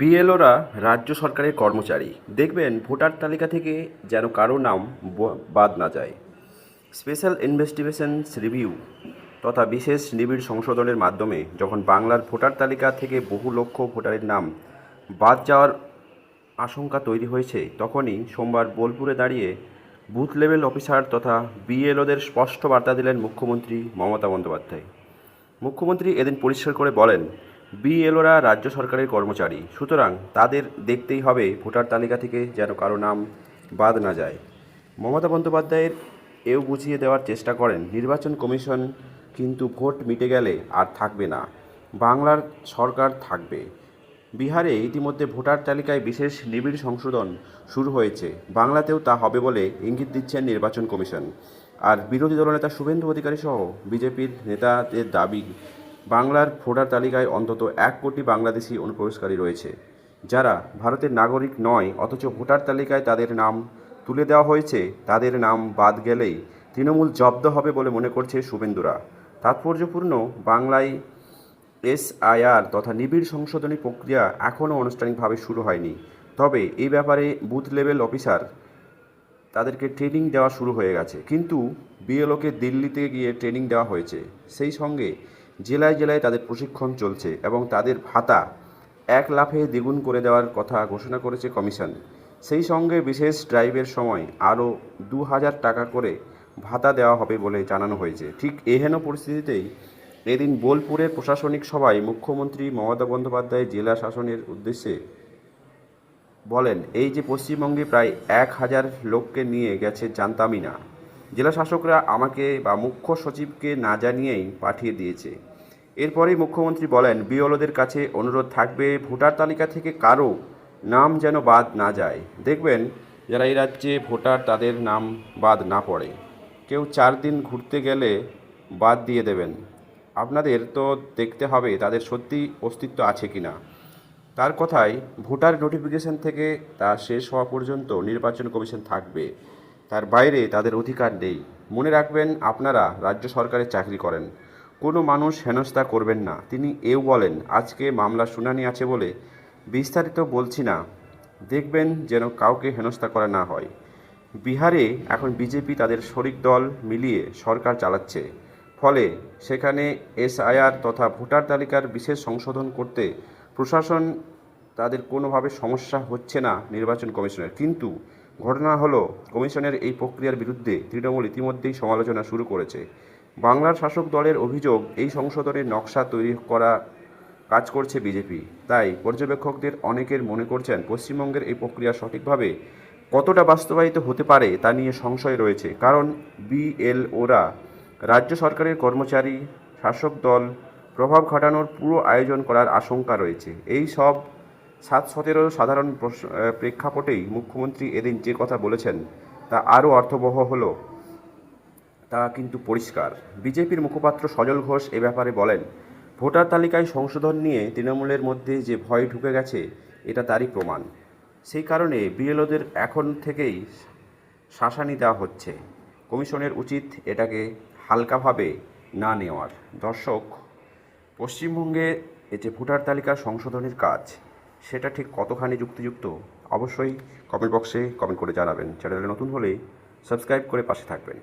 বিএলওরা রাজ্য সরকারের কর্মচারী। দেখবেন ভোটার তালিকা থেকে যেন কারও নাম বাদ না যায়। স্পেশাল ইনভেস্টিগেশনস রিভিউ তথা বিশেষ নিবিড় সংশোধনের মাধ্যমে যখন বাংলার ভোটার তালিকা থেকে বহু লক্ষ ভোটারের নাম বাদ যাওয়ার আশঙ্কা তৈরি হয়েছে, তখনই সোমবার বোলপুরে দাঁড়িয়ে বুথ লেভেল অফিসার তথা বিএলওদের স্পষ্ট বার্তা দিলেন মুখ্যমন্ত্রী মমতা বন্দ্যোপাধ্যায়। মুখ্যমন্ত্রী এদিন পরিষ্কার করে বলেন বিএলওরা রাজ্য সরকারের কর্মচারী। সুতরাং তাদের দেখতেই হবে ভোটার তালিকা থেকে যেন কারও নাম বাদ না যায়। মমতা বন্দ্যোপাধ্যায়ের এও বুঝিয়ে দেওয়ার চেষ্টা করেন নির্বাচন কমিশন, কিন্তু ভোট মিটে গেলে আর থাকবে না। বাংলার সরকার থাকবে। বিহারে ইতিমধ্যে ভোটার তালিকায় বিশেষ নিবিড় সংশোধন শুরু হয়েছে। বাংলাতেও তা হবে বলে ইঙ্গিত দিচ্ছেন নির্বাচন কমিশন। আর বিরোধী দলনেতা শুভেন্দু অধিকারী সহ বিজেপির নেতাদের দাবি বাংলার ভোটার তালিকায় অন্তত এক কোটি বাংলাদেশি অনুপ্রবেশকারী রয়েছে, যারা ভারতের নাগরিক নয়, অথচ ভোটার তালিকায় তাদের নাম তুলে দেওয়া হয়েছে। তাদের নাম বাদ গেলেই তৃণমূল জব্দ হবে বলে মনে করছে শুভেন্দুরা। তাৎপর্যপূর্ণ বাংলায় এসআইআর তথা নিবিড় সংশোধনী প্রক্রিয়া এখনও আনুষ্ঠানিকভাবে শুরু হয়নি। তবে এই ব্যাপারে বুথ লেভেল অফিসার তাদেরকে ট্রেনিং দেওয়া শুরু হয়ে গেছে। কিন্তু বিএলওকে দিল্লিতে গিয়ে ট্রেনিং দেওয়া হয়েছে। সেই সঙ্গে জেলায় জেলায় তাদের প্রশিক্ষণ চলছে এবং তাদের ভাতা এক লাফে দ্বিগুণ করে দেওয়ার কথা ঘোষণা করেছে কমিশন। সেই সঙ্গে বিশেষ ড্রাইভের সময় আরও দু হাজার টাকা করে ভাতা দেওয়া হবে বলে জানানো হয়েছে। ঠিক এহেন পরিস্থিতিতেই এদিন বোলপুরের প্রশাসনিক সভায় মুখ্যমন্ত্রী মমতা বন্দ্যোপাধ্যায় জেলা শাসনের উদ্দেশ্যে বলেন, এই যে পশ্চিমবঙ্গে প্রায় এক হাজার লোককে নিয়ে গেছে জানতামই না জেলা শাসকরা আমাকে বা মুখ্য সচিবকে না জানিয়েই পাঠিয়ে দিয়েছে। এরপরেই মুখ্যমন্ত্রী বলেন বিওলোদের কাছে অনুরোধ থাকবে, ভোটার তালিকা থেকে কারও নাম যেন বাদ না যায়। দেখবেন, যারা এই রাজ্যে ভোটার, তাদের নাম বাদ না পড়ে। কেউ চার দিন ঘুরতে গেলে বাদ দিয়ে দেবেন। আপনাদের তো দেখতে হবে, তাদের সত্যি অস্তিত্ব আছে কি না। তার কথায়, ভোটার নোটিফিকেশন থেকে তা শেষ হওয়া পর্যন্ত নির্বাচন কমিশন থাকবে। তার বাইরে তাদের অধিকার নেই। মনে রাখবেন, আপনারা রাজ্য সরকারের চাকরি করেন। কোনো মানুষ হেনস্থা করবেন না। তিনি এও বলেন, আজকে মামলা শুনানি আছে বলে বিস্তারিত বলছি না। দেখবেন যেন কাউকে হেনস্থা করা না হয়। বিহারে এখন বিজেপি তাদের শরিক দল মিলিয়ে সরকার চালাচ্ছে। ফলে সেখানে এসআইআর তথা ভোটার তালিকার বিশেষ সংশোধন করতে প্রশাসন তাদের কোনোভাবে সমস্যা হচ্ছে না নির্বাচন কমিশনের। কিন্তু ঘটনা হলো, কমিশনের এই প্রক্রিয়ার বিরুদ্ধে তৃণমূল ইতিমধ্যেই সমালোচনা শুরু করেছে। বাংলার শাসক দলের অভিযোগ, এই সংশোধনের নকশা তৈরি করা কাজ করছে বিজেপি। তাই পর্যবেক্ষকদের অনেকের মনে করছেন পশ্চিমবঙ্গের এই প্রক্রিয়া সঠিকভাবে কতটা বাস্তবায়িত হতে পারে তা নিয়ে সংশয় রয়েছে। কারণ বিএলওরা রাজ্য সরকারের কর্মচারী, শাসক দল, প্রভাব খাটানোর পুরো আয়োজন করার আশঙ্কা রয়েছে। এই সব সাত সতেরো সাধারণ প্রেক্ষাপটেই মুখ্যমন্ত্রী এদিন যে কথা বলেছেন, তা আরও অর্থবহ হলো। তা কিন্তু পরিষ্কার। বিজেপির মুখপাত্র সজল ঘোষ এ ব্যাপারে বলেন, ভোটার তালিকায় সংশোধন নিয়ে তৃণমূলের মধ্যে যে ভয় ঢুকে গেছে, এটা তারই প্রমাণ। সেই কারণে বিএলওদের এখন থেকেই শাসানি দেওয়া হচ্ছে। কমিশনের উচিত এটাকে হালকাভাবে না নেওয়ার। দর্শক, পশ্চিমবঙ্গে এই যে ভোটার তালিকা সংশোধনের কাজ, সেটা ঠিক কতখানি যুক্তিযুক্ত? অবশ্যই কমেন্ট বক্সে কমেন্ট করে জানাবেন। চ্যানেলে নতুন হলে সাবস্ক্রাইব করে পাশে থাকবেন।